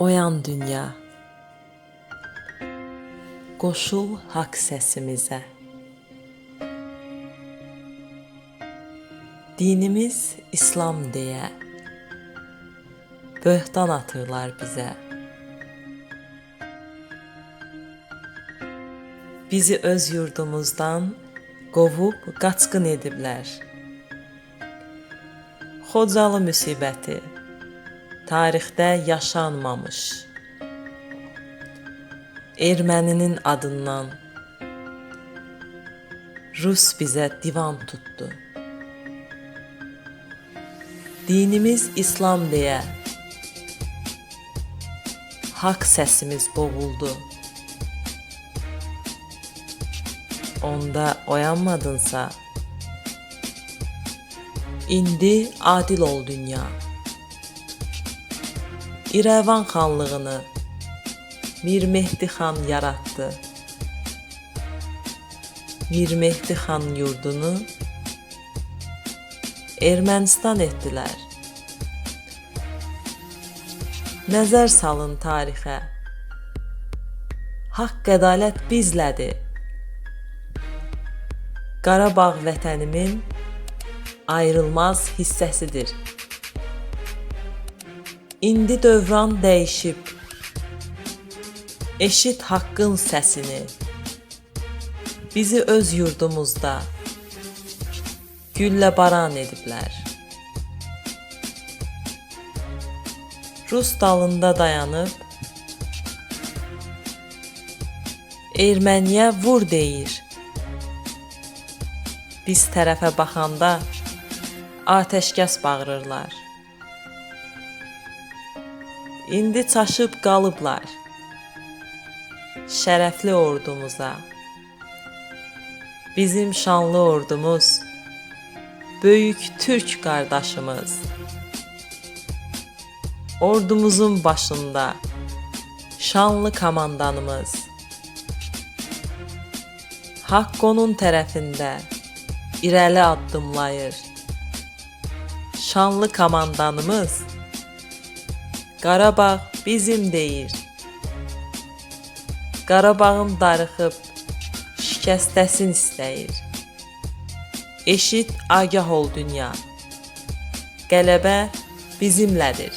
Oyan dünya. Qoşul haqq səsimizə Dinimiz İslam deyə. Böhtan atırlar bizə. Bizi öz yurdumuzdan qovub qaçqın ediblər. Xocalı müsibəti tarixdə yaşanmamış. Erməninin adından Rus bizə divan tutdu. Dinimiz İslam deyə haqq səsimiz boğuldu. Onda oyanmadınsa indi adil ol dünya. İrəvan xanlığını Mir Mehdi xan yaratdı. Mir Mehdi xan yurdunu Ermənistan etdilər. Nəzər salın tarixə. Haqq ədalət bizlədir. Qarabağ vətənimin ayrılmaz hissəsidir. İndi dövran dəyişib. Eşit haqqın səsini. Bizi öz yurdumuzda güllə baran ediblər. Rus dalında dayanıb Erməniyə vur deyir. Biz tərəfə baxanda atəşkəs bağırırlar. İndi çaşıb qalıblar şərəfli ordumuza. Bizim şanlı ordumuz, böyük türk qardaşımız. Ordumuzun başında şanlı komandanımız. Haqq onun tərəfində irəli addımlayır. Şanlı komandanımız Qarabağ bizim deyir. Qarabağın darıxıb şikəstəsin istəyir. Eşit, agah ol dünya. Qələbə bizimlədir.